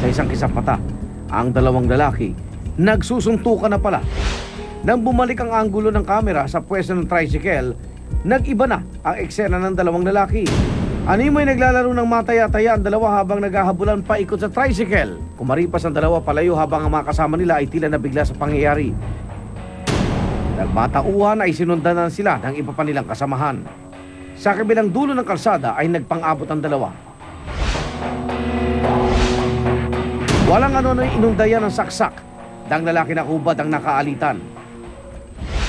Sa isang kisapata, ang dalawang lalaki nagsusuntukan na pala. Nang bumalik ang anggulo ng kamera sa pwesto ng tricycle, nag-iba na ang eksena ng dalawang lalaki. Animoy naglalaro ng mataya-taya ang dalawa habang naghahabulan pa ikot sa tricycle. Kumaripas ang dalawa palayo habang ang mga kasama nila ay tila nabigla sa pangyayari. Nagmatauhan ay sinundan na sila ng iba pa nilang kasamahan. Sa kabilang dulo ng kalsada ay nagpang-abot ang dalawa. Walang ano na inundayan ng saksak. Dang lalaki na kubad ang nakaalitan.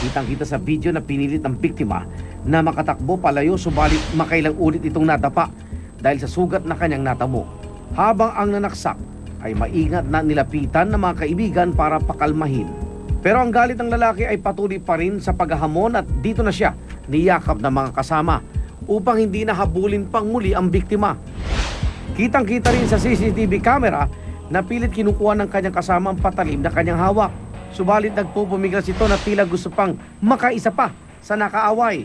Kitang-kita sa video na pinilit ng biktima na makatakbo palayo subalit makailang ulit itong nadapa dahil sa sugat na kanyang natamo. Habang ang nanaksak ay maingat na nilapitan ng mga kaibigan para pakalmahin. Pero ang galit ng lalaki ay patuloy pa rin sa paghahamon at dito na siya niyakap ng mga kasama upang hindi na habulin pang muli ang biktima. Kitang-kita rin sa CCTV camera na pilit kinukuha ng kanyang kasama ang patalim na kanyang hawak. Subalit nagpupumiglas ito na tila gusto pang makaisa pa sa nakaaway.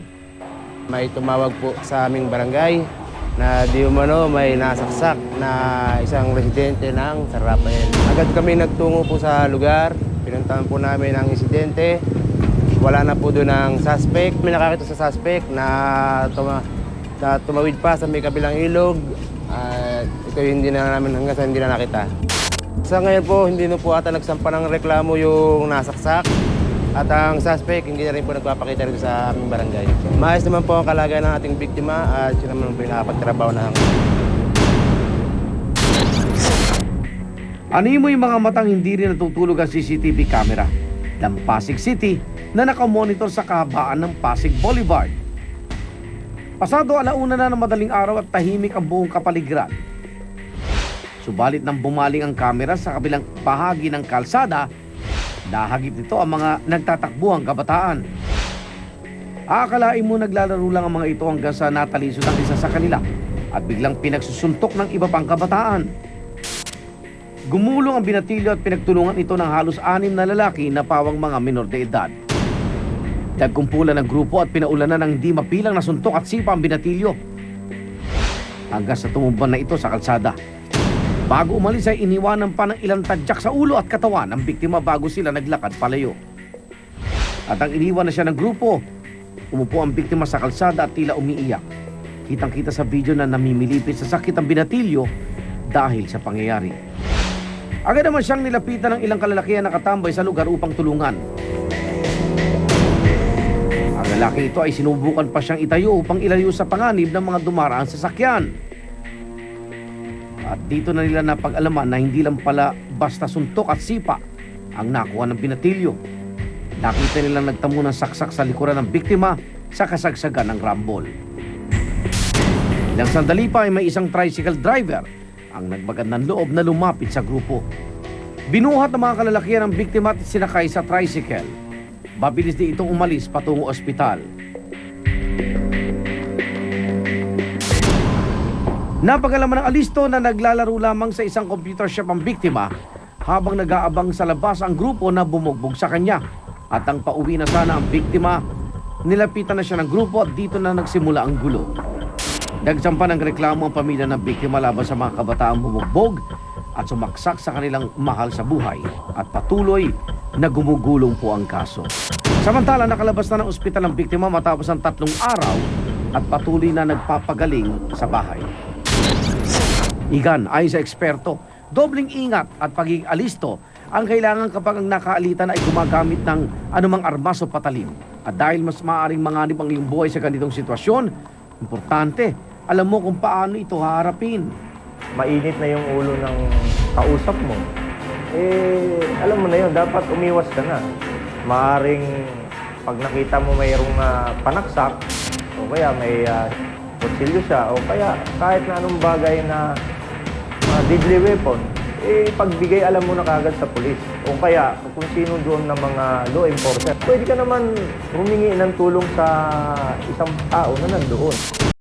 May tumawag po sa aming barangay na di umano may nasaksak na isang residente ng Rafael. Agad kami nagtungo po sa lugar, pinuntahan po namin ang insidente. Wala na po doon ang suspect. May nakakita sa suspect na, tuma, na tumawid pa sa may kabilang ilog. At ito hindi na namin hanggang sa hindi na nakita. Sa ngayon po, hindi na po ata nagsampa ng reklamo yung nasaksak. At ang suspect, hindi na rin po nagpapakita rin sa aming barangay. Maayos naman po ang kalagayan ng ating biktima at siya naman po yung nakapagtrabaho na Animo yung mga matang hindi rin natutulog ang CCTV camera ng Pasig City na nakamonitor sa kahabaan ng Pasig Boulevard. Pasado alauna na ng madaling araw at tahimik ang buong kapaligiran. Subalit nang bumaling ang kamera sa kabilang bahagi ng kalsada, nahagip nito ang mga nagtatakbuhang kabataan. Aakalain mo naglalaro lang ang mga ito hanggang sa natalisod ang isa sa kanila at biglang pinagsusuntok ng iba pang kabataan. Gumulong ang binatilyo at pinagtulungan ito ng halos anim na lalaki na pawang mga minor de edad. Nagkumpulan ng grupo at pinaulanan ng hindi mapilang na suntok at sipa ang binatilyo. Hanggang sa tumumban na ito sa kalsada. Bago umalis ay iniwanan pa ng ilang tadyak sa ulo at katawan ng biktima bago sila naglakad palayo. At ang iniwan na siya ng grupo, umupo ang biktima sa kalsada at tila umiiyak. Kitang-kita sa video na namimilipit sa sakit ang binatilyo dahil sa pangyayari. Agad naman siyang nilapitan ng ilang kalalakihan na katambay sa lugar upang tulungan. Ang lalaki ito ay sinubukan pa siyang itayo upang ilayo sa panganib ng mga dumaraan sa sakyan. At dito na nila napag-alaman na hindi lang pala basta suntok at sipa ang nakuha ng binatilyo. Nakita nilang nagtamo ng saksak sa likuran ng biktima sa kasagsagan ng rambol. Ilang sandali pa ay may isang tricycle driver ang nagmagandang loob na lumapit sa grupo. Binuhat ng mga kalalakihan ng biktima at sinakay sa tricycle. Mabilis din itong umalis patungo ospital. Napagalaman ng alisto na naglalaro lamang sa isang computer shop ang biktima habang nag-aabang sa labas ang grupo na bumugbog sa kanya. At ang pauwi na sana ang biktima, nilapitan na siya ng grupo at dito na nagsimula ang gulo. Nagsampa ng reklamo ang pamilya ng biktima laban sa mga kabataang bumugbog at sumaksak sa kanilang mahal sa buhay at patuloy na gumugulong po ang kaso. Samantala, nakalabas na ng ospital ang biktima matapos ang tatlong araw at patuloy na nagpapagaling sa bahay. Igan, ay sa eksperto, dobling ingat at pagiging alisto ang kailangan kapag ang nakaalitan ay gumagamit ng anumang armas o patalim. At dahil mas maaaring manganib ang iyong buhay sa ganitong sitwasyon, importante, alam mo kung paano ito haharapin. mainit na yung ulo ng kausap mo, eh, alam mo na yun, dapat umiwas ka na. Maaring pag nakita mo mayroong ah, panaksak, o kaya may uh, siya, o kaya kahit na anong bagay na ah, deadly weapon, eh, pagbigay alam mo na kagad sa pulis. O kaya, kung sino doon ng mga law enforcer, pwede ka naman humingi ng tulong sa isang tao na nandoon.